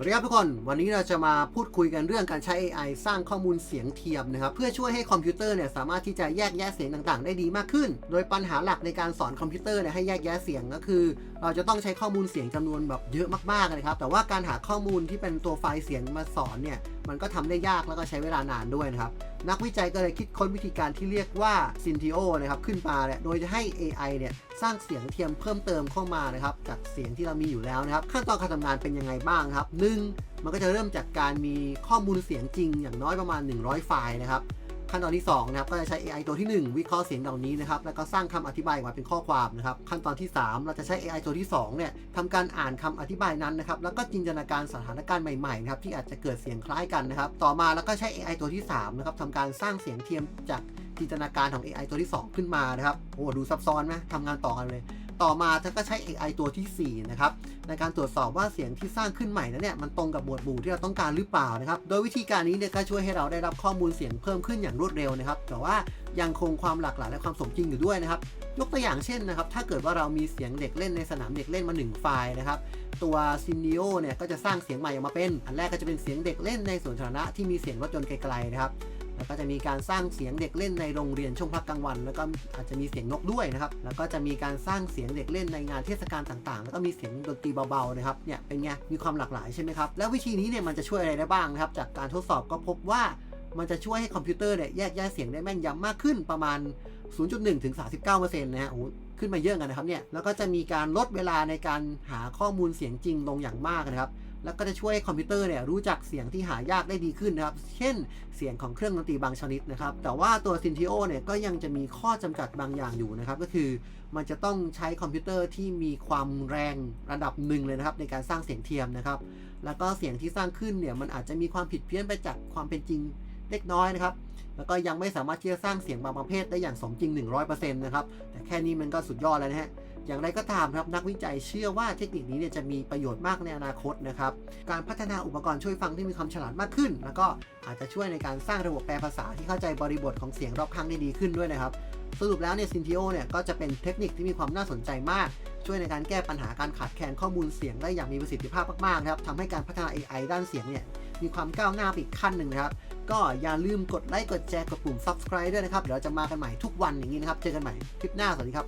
สวัสดีครับทุกคน วันนี้เราจะมาพูดคุยกันเรื่องการใช้ AI สร้างข้อมูลเสียงเทียมนะครับเพื่อช่วยให้คอมพิวเตอร์เนี่ยสามารถที่จะแยกแยะเสียงต่างๆ ได้ดีมากขึ้น โดยปัญหาหลักในการสอนคอมพิวเตอร์เนี่ยให้แยกแยะเสียงก็คือ เราจะต้องใช้ข้อมูลเสียงจำนวนแบบเยอะมากๆเลยครับแต่ว่าการหาข้อมูลที่เป็นตัวไฟล์เสียงมาสอนเนี่ย มันก็ทำได้ยากแล้วก็ใช้เวลานานด้วยนะครับ นักวิจัยก็เลยคิดค้นวิธีการที่เรียกว่าซินทิโอนะครับขึ้นมาเนี่ยโดยจะให้ AI เนี่ยสร้างเสียงเทียมเพิ่มเติมเข้ามานะครับจากเสียงที่เรามีอยู่แล้วนะครับ ขั้นตอนการทำงานเป็นยังไงบ้างครับหนึ่งมันก็จะเริ่มจากการมีข้อมูลเสียงจริงอย่างน้อยประมาณ 100 ไฟล์นะครับ ขั้นตอนที่2นะครับก็จะใช้ AI ตัวที่ 1 วิเคราะห์เสียงเหล่านี้นะครับแล้วก็สร้างคำอธิบายออกมาเป็นข้อความนะครับขั้นตอนที่ 3 เราจะใช้ AI ตัวที่2เนี่ยทำการอ่านคำอธิบายนั้นนะครับแล้วก็จินตนาการสถานการณ์ใหม่ๆนะครับที่อาจจะเกิดเสียงคล้ายกันนะครับต่อมาแล้วก็ใช้ AI ตัวที่3นะครับทำการสร้างเสียงเทียมจากจินตนาการของ AI ตัวที่ 2 ขึ้นมานะครับโอ้ดูซับซ้อนไหมทำงานต่อกันเลย ต่อมาท่านก็ใช้ AI ตัวทีสี่ 4 นะครับ ในการตรวจสอบว่าเสียงที่สร้างขึ้นใหม่นั้นเนี่ยมันตรงกับหมวดหมู่ที่เราต้องการหรือเปล่านะครับ โดยวิธีการนี้เนี่ยก็ช่วยให้เราได้รับข้อมูลเสียงเพิ่มขึ้นอย่างรวดเร็วนะครับ แต่ว่ายังคงความหลากหลายและความสมจริงอยู่ด้วยนะครับ ยกตัวอย่างเช่นนะครับ ถ้าเกิดว่าเรามีเสียงเด็กเล่นในสนามเด็กเล่นมา 1 ไฟล์นะครับ ตัวซิน e โอเนี่ยก็จะสร้างเสียงใหม่ออกมาเป็น อันแรกก็จะเป็นเสียงเด็กเล่นในสวนสาธารณะที่มีเสียงรถยนต์ไกลๆนะครับ แล้วก็จะมีการสร้างเสียงเด็กเล่นในโรงเรียนช่วงพักกลางวัน แล้วก็อาจจะมีเสียงนกด้วยนะครับแล้วก็จะมีการสร้างเสียงเด็กเล่นในงานเทศกาลต่างๆ แล้วก็มีเสียงดนตรีเบาๆนะครับเนี่ยเป็นไงมีความหลากหลายใช่ไหมครับแล้ววิธีนี้เนี่ยมันจะช่วยอะไรได้บ้างครับจากการทดสอบก็พบว่ามันจะช่วยให้คอมพิวเตอร์เนี่ยแยกแยะเสียงได้แม่นยำมากขึ้นประมาณ 0.1 ถึง 39%นะฮะโอ้ขึ้นมาเยอะกันนะครับเนี่ย แล้วก็จะมีการลดเวลาในการหาข้อมูลเสียงจริงลงอย่างมากนะครับ แล้วก็จะช่วยให้คอมพิวเตอร์เนี่ยรู้จักเสียงที่หายากได้ดีขึ้นนะครับ เช่น เสียงของเครื่องดนตรีบางชนิดนะครับ แต่ว่าตัว Syntio เนี่ยก็ยังจะมีข้อจำกัดบางอย่างอยู่นะครับ ก็คือมันจะต้องใช้คอมพิวเตอร์ที่มีความแรงระดับหนึ่งเลยนะครับ ในการสร้างเสียงเทียมนะครับ แล้วก็เสียงที่สร้างขึ้นเนี่ยมันอาจจะมีความผิดเพี้ยนไปจากความเป็นจริงเล็กน้อยนะครับ แล้วก็ยังไม่สามารถที่จะสร้างเสียงบางประเภทได้อย่างสมจริง 100%นะครับ แต่แค่นี้มันก็สุดยอดแล้วนะฮะ อย่างไรก็ตามครับนักวิจัยเชื่อว่าเทคนิคนี้เนี่ยจะมีประโยชน์มากในอนาคตนะครับ การพัฒนาอุปกรณ์ช่วยฟังที่มีความฉลาดมากขึ้น แล้วก็อาจจะช่วยในการสร้างระบบแปลภาษาที่เข้าใจบริบทของเสียงรอบข้างได้ดีขึ้นด้วยนะครับ สรุปแล้วเนี่ยซินทิโอเนี่ยก็จะเป็นเทคนิคที่มีความน่าสนใจมาก ช่วยในการแก้ปัญหาการขาดแคลนข้อมูลเสียงได้อย่างมีประสิทธิภาพมากๆนะครับทำให้การพัฒนา AI ด้านเสียงเนี่ยมีความก้าวหน้าไปอีกขั้นหนึ่งนะครับก็อย่าลืมกดไลค์กดแชร์กดปุ่ม subscribe ด้วยนะครับ เดี๋ยวเราจะมากันใหม่ทุกวันอย่างนี้นะครับ เจอกันใหม่คลิปหน้า สวัสดีครับ